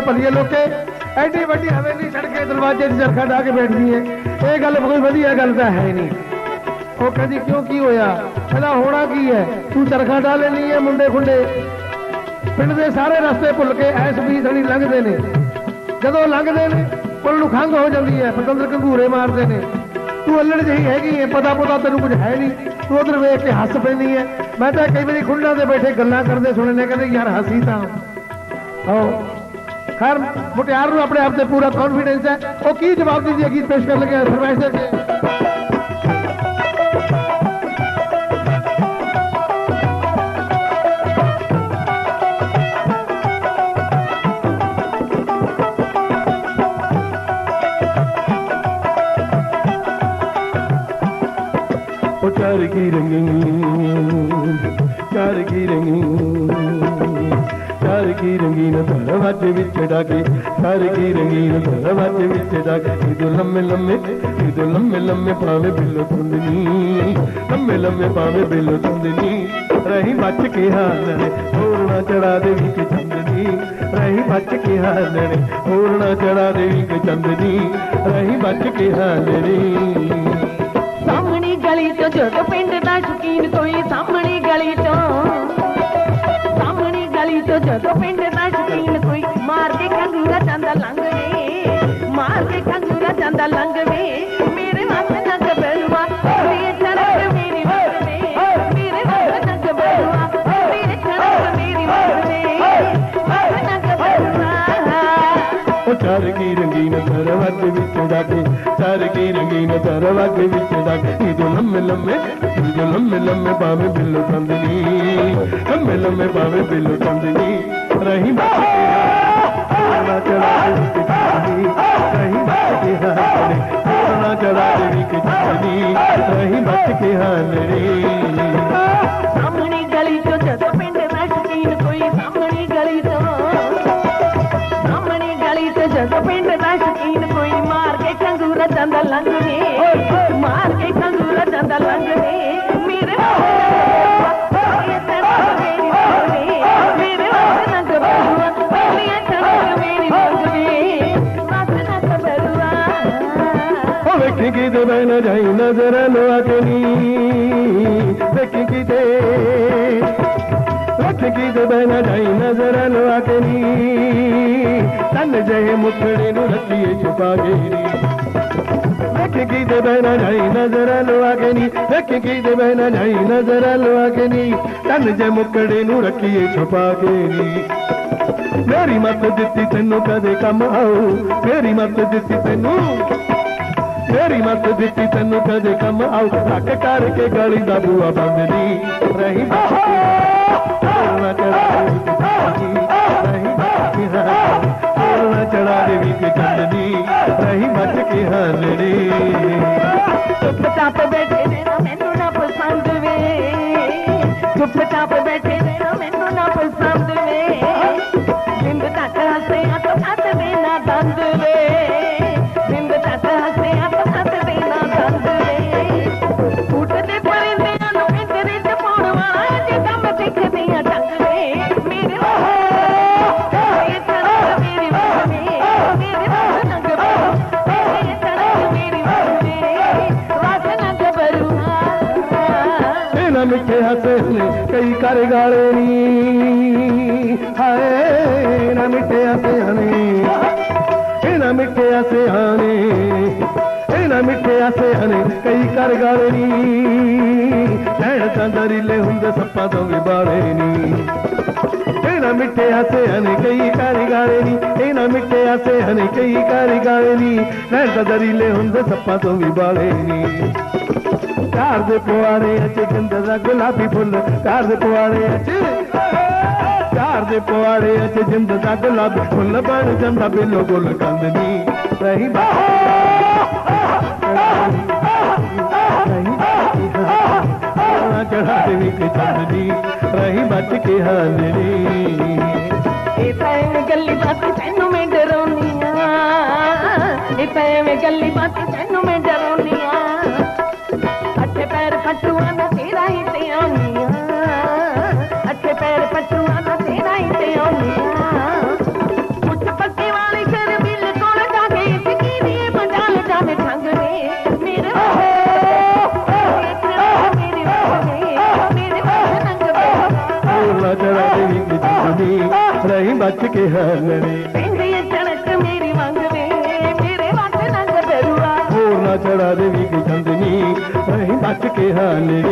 ਬੜਾ ਭਲੀਏ ਲੋਕੇ। ਐਡੀ ਵੱਡੀ ਹਵੇਲੀ ਛੱਡ ਕੇ ਦਰਵਾਜ਼ੇ 'ਚ ਚਰਖਾ ਢਾ ਕੇ ਬੈਠਦੀ ਏ। ਇਹ ਗੱਲ ਕੋਈ ਵਧੀਆ ਗੱਲ ਤਾਂ ਹੈ ਨਹੀਂ। ਉਹ ਕਹਿੰਦੀ, ਕਿਉਂ, ਕੀ ਹੋਇਆ? ਕਹਿੰਦਾ ਹੋਣਾ ਕੀ ਹੈ? ਤੂੰ ਚਰਖਾ ਢਾ ਲੈਣੀ ਹੈ ਮੁੰਡੇ ਖੁੰਡੇ? ਪਿੰਡ ਦੇ ਸਾਰੇ ਰਸਤੇ ਭੁੱਲ ਕੇ ਐਸ ਵੀ ਥਣੀ ਲੰਘਦੇ ਨੇ। ਜਦੋਂ ਲੰਘਦੇ ਨੇ, ਪੁੱਲ ਨੂੰ ਖੰਘ ਹੋ ਜਾਂਦੀ ਹੈ ਪਤੰਦਰ ਘੰਗੂਰੇ ਮਾਰਦੇ ਨੇ। ਤੂੰ ਅੱਲੜ ਜਿਹੀ ਹੈਗੀ ਹੈ ਪਤਾ ਪਤਾ ਤੈਨੂੰ ਕੁਝ ਹੈ ਨਹੀਂ। ਤੂੰ ਉਧਰ ਵੇਖ ਕੇ ਹੱਸ ਪੈਂਦੀ ਹੈ ਮੈਂ ਤਾਂ ਕਈ ਵਾਰੀ ਖੁੰਡਾਂ ਤੇ ਬੈਠੇ ਗੱਲਾਂ ਕਰਦੇ ਸੁਣੇ ਨੇ ਕਹਿੰਦੇ, ਯਾਰ, ਹੱਸੀ ਤਾਂ ਆਓ। ਖੈਰ ਮੁਟਿਆਰ ਨੂੰ ਆਪਣੇ ਆਪ ਤੇ ਪੂਰਾ ਕੌਨਫੀਡੈਂਸ ਹੈ ਉਹ ਕੀ ਜਵਾਬ ਦਿੰਦੀ ਹੈ ਗੀਤ ਪੇਸ਼ ਕਰਨ ਲੱਗਿਆ ਫਰਮਾਇਸ਼ ਦੇ ਕੇ ਉਹ ਚਾਰ ਕੀ ਰੰਗੀਨ ਚਾਰ ਕੀ ਵਿੱਚ ਡਾਕੇ ਚਾਰ ਕੀ ਰੰਗੀਨ ਦਰਵਾਜ਼ੇ ਵਿੱਚ ਡਾਕੇ। ਇਦੋਂ ਲੰਮੇ ਲੰਮੇ ਇਦੋਂ ਲੰਮੇ ਲੰਮੇ ਪਾਵੇ ਬਿੱਲੋ ਤੁੰਦਨੀ ਲੰਮੇ ਲੰਮੇ ਪਾਵੇ ਬਿੱਲੋ ਤੁੰਦਨੀ ਰਹੀ ਬਚ ਕੇ ਹਾਲਣੇ ਹੋਰ ਨਾ ਚੜਾ ਦੇ ਵਿੱਚ ਚੰਦਨੀ। ਰਹੀ ਬਚ ਕੇ ਹਾਲਣੇ ਹੋਰ ਨਾ ਚੜਾ ਦੇ ਵਿੱਚ ਚੰਦਨੀ। ਰਹੀ ਬਚ ਕੇ ਹਾਲਣੇ ਸਾਹਮਣੀ ਗਲੀ ਤੋਂ ਜਦੋਂ ਪਿੰਡ ਦਾ ਸ਼ਕੀਨ ਕੋਈ ਸਾਹਮਣੀ ਗਲੀ ਤੋਂ ਜਦੋਂ ਪਿੰਡ ਦਾ ਸ਼ਕੀਨ ਕੋਈ ਮਾਰ ਕੇ ਖੰਗੂਰਾ ਜਾਂਦਾ ਲੰਘਵੇ, ਮਾਰ ਕੇ ਖੰਗੂਰਾ ਜਾਂਦਾ ਲੰਘਵੇ, ਮੇਰੇ ਹੱਥ ਨਾ ਗਬਰਵਾ ਮੇਰੇ ਚੜਕ ਮੇਰੀ ਵਰਵੇ ਮੇਰੇ ਹੱਥ ਨਾ ਗਬਰਵਾ ਮੇਰੇ ਚੜਕ ਮੇਰੀ ਵਰਵੇ ਹੱਥ ਨਾ ਗਬਰਵਾ ਉਹ ਚਾਰ ਕੀ ਰੰਗੀਨ ਦਰਵਾਜ਼ੇ ਵਿੱਚ ਜਾ ਕੇ ਚਾਰ ਰੰਗੀਨ ਦਰਵਾਜ਼ੇ ਵਿੱਚ ਡਾਕੇ ਕੇ ਲੰਮੇ ਲੰਮੇ ਇਦੋਂ ਲੰਮੇ ਲੰਮੇ ਬਾਵੇਂ ਬਿੱਲੋ ਤੰਦਨੀ ਲੰਮੇ ਲੰਮੇ ਬਾਵੇਂ ਬਿੱਲੋ ਤੰਦਨੀ। ਰਹੀ ਬਚ ਕੇ ਨਾ ਚੜਾ ਪਿੰਡ ਦਾ ਸ਼ਕੀਨ ਕੋਈ ਸਾਹਮਣੀ ਗਲੀ ਤੋਂ, ਸਾਹਮਣੀ ਗਲੀ ਤੋਂ ਨੂੰ ਰੱਖੀਏ ਛੁਪਾ ਕੇ ਨੀ ਵੇਖੀ ਕਿਤੇ। ਬੈ ਨਾ ਜਾਈ, ਨਜ਼ਰ ਲਵਾ ਕੇ ਨੀ। ਵੇਖੀ ਕਿਤੇ ਬੈ ਨਾ ਜਾਈ, ਨਜ਼ਰ ਲਵਾ ਕੇ ਨੀ ਤਨ ਜੇ ਮੁਖੜੇ ਨੂੰ ਰੱਖੀਏ ਛੁਪਾ ਕੇ ਨੀ। ਮੇਰੀ ਮੱਤ ਦਿੱਤੀ ਤੈਨੂੰ ਕਦੇ ਕੰਮ ਆਉ ਮੇਰੀ ਮੱਤ ਦਿੱਤੀ ਤੈਨੂੰ ਮੇਰੀ ਮੱਤ ਦਿੱਤੀ ਤੈਨੂੰ ਕਦੇ ਕੰਮ ਆਉ ਰੱਖ ਕਰਕੇ ਗਲੀ ਦਾ ਬੂਆ ਬੰਦ ਨਹੀਂ ਰਹੀ ਇਹਨਾਂ ਮਿੱਠੇ ਹੱਸੇ ਨੇ ਕਈ ਕਰ ਗਾਲੇ ਨੀ। ਹਾਏ ਨਾ ਮਿੱਠੇ ਹੱਸੇ ਨੇ, ਇਹਨਾਂ ਮਿੱਠੇ ਹੱਸੇ ਨੇ ਨਾ ਮਿੱਠੇ ਹੱਸੇ ਨੇ ਕਈ ਕਰ ਗਾਲੇ ਨੀ। ਲੈਣ ਤਾਂ ਦਰੀਲੇ ਹੁੰਦੇ ਸੱਪਾਂ ਤੋਂ ਵੀ ਬਾਲੇ ਨੀ। ਇਹਨਾਂ ਮਿੱਠੇ ਹੱਸੇ ਨੇ ਕਈ ਕਰ ਗਾਲੇ ਨੀ, ਇਹਨਾਂ ਮਿੱਠੇ ਹੱਸੇ ਨੇ ਕਈ ਕਰ ਗਾਲੇ ਨੀ। ਲੈਣ ਤਾਂ ਦਰੀਲੇ ਹੁੰਦੇ ਸੱਪਾਂ ਤੋਂ ਵੀ ਬਾਲੇ ਨੀ। ਘਰ ਦੇ ਪੁਆੜੇ ਚ ਗੰਦ ਦਾ ਗੁਲਾਬੀ ਫੁੱਲ ਘਰ ਦੇ ਪੁਆੜੇ ਚ ਘਰ ਦੇ ਪੁਆੜੇ ਚ ਜਿੰਦ ਦਾ ਗੁਲਾਬੀ ਫੁੱਲ ਬਣ ਜਾਂਦਾ ਬਿੱਲੋ ਗੁੱਲ ਕੰਦ ਰਹੀ ਚੜਾ ਦੇ ਵੀ ਚੰਦਨੀ ਰਹੀ ਬਚ ਕੇ ਹਾਲੜੀ ਇਹ ਤਾਂ ਗੱਲੀ ਬਾਤ ਤੈਨੂੰ ਮੈਂ ਡਰਾਉਣੀ ਆ। ਇਹ ਤਾਂ ਗੱਲੀ ਬਾਤ ਤੈਨੂੰ ਮੈਂ ਕੇ ਹਾਲਣੇ ਪੈਂਦੀ ਏ ਚੜਕ ਮੇਰੀ ਮੰਗ ਵੇ ਮੇਰੇ ਵੱਟ ਨੰਗ ਬਰੂਆ ਹੋਰ ਨਾ ਚੜਾ ਦੇਵੀ ਕਿ ਚੰਦਨੀ ਨਹੀਂ ਬਚ ਕੇ ਹਾਲਣੇ